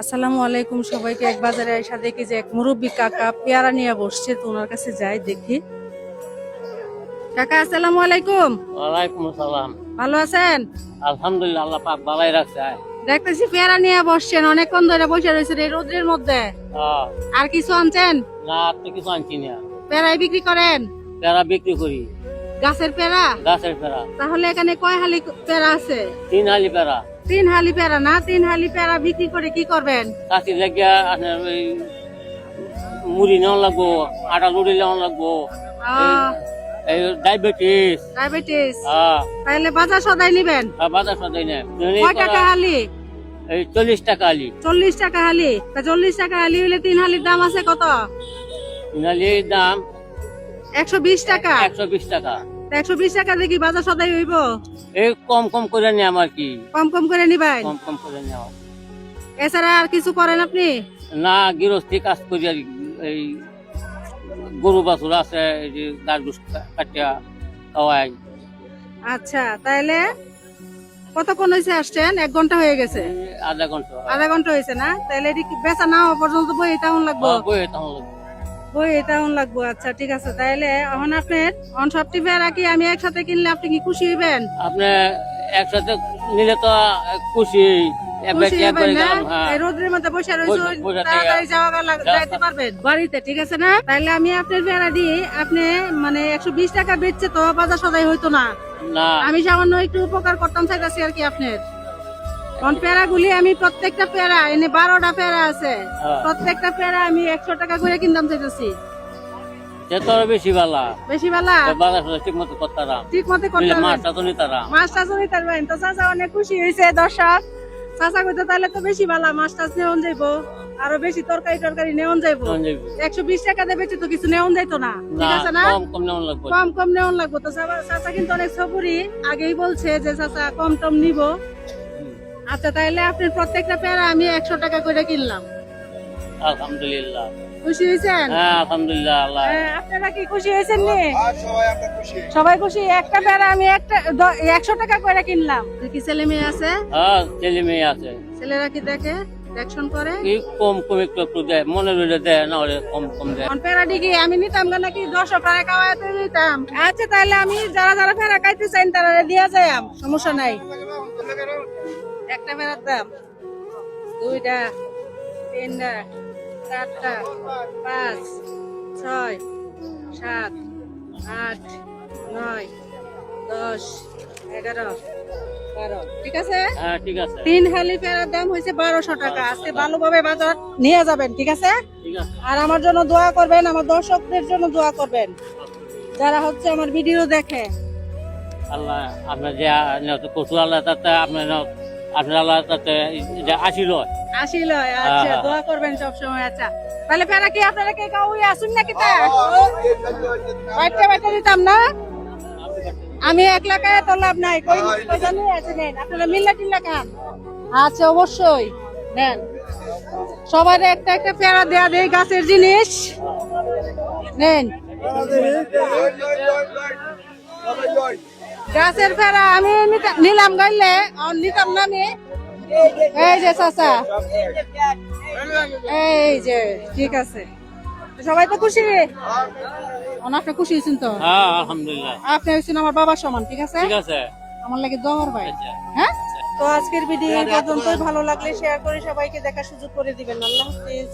আসসালামু আলাইকুম সবাইকে। এক বাজারে এসে দেখি যে এক মুরব্বী কাকা পেয়ারা নিয়ে বসছে। তো ওনার কাছে যাই দেখি। কাকা আসসালামু আলাইকুম। ওয়ালাইকুম আসসালাম। ভালো আছেন? আলহামদুলিল্লাহ আল্লাহ পাক ভালোই রাখছে। দেখতেছি পেয়ারা নিয়ে বসছেন অনেকক্ষণ ধরে বসে রয়েছেন এই রোদ্রের মধ্যে। আর কিছু আনছেন? না আর কিছু আনছি না। পেয়ারাই বিক্রি করেন? পেয়ারা বিক্রি করি। গাছের পেয়ারা? গাছের পেয়ারা। তাহলে এখানে কয় হালি পেয়ারা আছে? তিন হালি পেয়ারা। তিন হালি পেয়ারা না তিন হালি পেয়ারা বিক্রি করে কি করবেন? কাশি লাগিয়া আপনার ওই মুড়ি নেওয়া লাগবো আটা লুড়ি নেওয়া লাগবো এই ডায়াবেটিস। ডায়াবেটিস। হ্যাঁ। তাহলে বাজার সদাই নিবেন? বাজার সদাই না কয় টাকা হালি? এই চল্লিশ টাকা আলি চল্লিশ টাকা হালি। তা চল্লিশ টাকা হালি হলে তিন হালির দাম আছে কত? তিন হালির দাম একশো বিশ টাকা। একশো বিশ টাকা। একশো বিশ টাকা দেখি বাজার সদাই হইব? এই কম কম করে নেয় আমার কি। কম কম করে নিবেন? কম কম করে নেওয়া। এছাড়া আর কিছু করেন আপনি? না গৃহস্থী কাজ করি আর এই গরু বাছুর আছে এই যে গাছ গুছ কাটিয়া খাওয়াই। আচ্ছা তাহলে কতক্ষণ হয়েছে আসছেন? এক ঘণ্টা হয়ে গেছে। আধা ঘণ্টা। আধা ঘণ্টা হয়েছে না? তাহলে এটি বেচা না হওয়া পর্যন্ত বই তাহন লাগবো? হ্যাঁ, বইয়ে তখন লাগবে। বই তাহন লাগবো। আচ্ছা ঠিক আছে। তাহলে এখন আপনার অন সবটি ফেরা কি আমি একসাথে কিনলে আপনি কি খুশি হইবেন? আপনি একসাথে নিলে তো খুশি হ্যাঁ। আমি আপনার আপনি মানে একশো বিশ টাকা বেচছে তো বাজার সদাই হইতো না। না। আমি সামান্য একটু উপকার করতাম চাইতেছি আর কি আপনার। কোন পেয়ারা গুলি আমি প্রত্যেকটা পেয়ারা এনে বারোটা পেয়ারা আছে। হ্যাঁ। প্রত্যেকটা পেয়ারা আমি একশো টাকা করে কিনতাম চাইতেছি। সে তো আরও বেশি বালা। বেশি বেলা? ঠিক মতো করতারাম ঠিক মতো করতে মাছটা তো নিতারাম মাছটা চুরি করবেন তো চাচা অনেক খুশি হয়েছে দর্শক। চাচা কইতে তাহলে তো বেশি ভালো মাছ টাছ নেওন যাইবো। আরও বেশি তরকারি টরকারি নেওন যাইবো। একশো বিশ টাকা দেবে তো কিছু নেওন যাইতো না। ঠিক আছে না? কম কম নেওয়া লাগবে। নেওন তো চাচা কিন্তু অনেক সবুরি আগেই বলছে যে চাচা কম টম নিব। আচ্ছা তাহলে আপনার প্রত্যেকটা পেয়ারা আমি একশো টাকা করে কিনলাম। আলহামদুলিল্লাহ। খুশি হয়েছেন? হ্যাঁ আলহামদুলিল্লাহ আল্লাহ। হ্যাঁ, আপনারা কি খুশি হয়েছেন নি? সবাই খুশি। একটা পেয়ারা আমি একটা একশো টাকা করে কিনলাম। কি ছেলে মেয়ে আছে? হ্যাঁ ছেলে মেয়ে আছে। ছেলেরা কি দেখে? দেখশন করে? এই কম কম একটু একটু দেয়। মনে রইলে দেয় না হলে কম কম দেয়। কোন পেয়ারা ডিগি আমি নিতাম না নাকি দশ টাকা খাওয়াতে নিতাম। আচ্ছা তাহলে আমি যারা যারা পেয়ারা খাইতে চাইন তারা দিয়া যায় সমস্যা নাই। একটা পেয়ারার দাম? দুইটা তিনটা চারটা পাঁচ ছয় সাত আট নয় দশ এগারো বারো। ঠিক আছে? হ্যাঁ ঠিক আছে। তিন হালি পেয়ারার দাম হয়েছে বারোশো টাকা। আজকে ভালোভাবে বাজার নিয়ে যাবেন ঠিক আছে? ঠিক আছে। আর আমার জন্য দোয়া করবেন আমার দর্শকদের জন্য দোয়া করবেন। যারা হচ্ছে আমার ভিডিও দেখে। আল্লাহ আপনার যে কচু আল্লাহ তাতে আপনার আপনার তাতে আসিল আসিল আচ্ছা হ্যাঁ। দোয়া করবেন সবসময় আচ্ছা তাহলে ফেরা কি আপনারা কে কাউই আসুন নাকি তা দিতাম না আমি এক লাখায় তো লাভ নাই কই পয়সা আছে নেন আপনারা মিল্লা টিল্লা খান আচ্ছা অবশ্যই নেন সবার একটা একটা পেয়ারা দেয়া দেয় গাছের জিনিস নেন গাছের ফেরা আমি নিলাম গাইলে নিতাম না আমি। এই যে চাচা। এই যে ঠিক আছে। সবাই তো খুশি? আপনি খুশি হয়েছেন তো? হ্যাঁ আলহামদুলিল্লাহ। আপনি হয়েছেন আমার বাবার সমান ঠিক আছে? ঠিক আছে। আমার লাগে দহর ভাই। আচ্ছা। হ্যাঁ? তো আজকের ভিডিও পর্যন্তই। ভালো লাগলে শেয়ার করে সবাইকে দেখার সুযোগ করে দিবেন। আল্লাহ হাফিজ।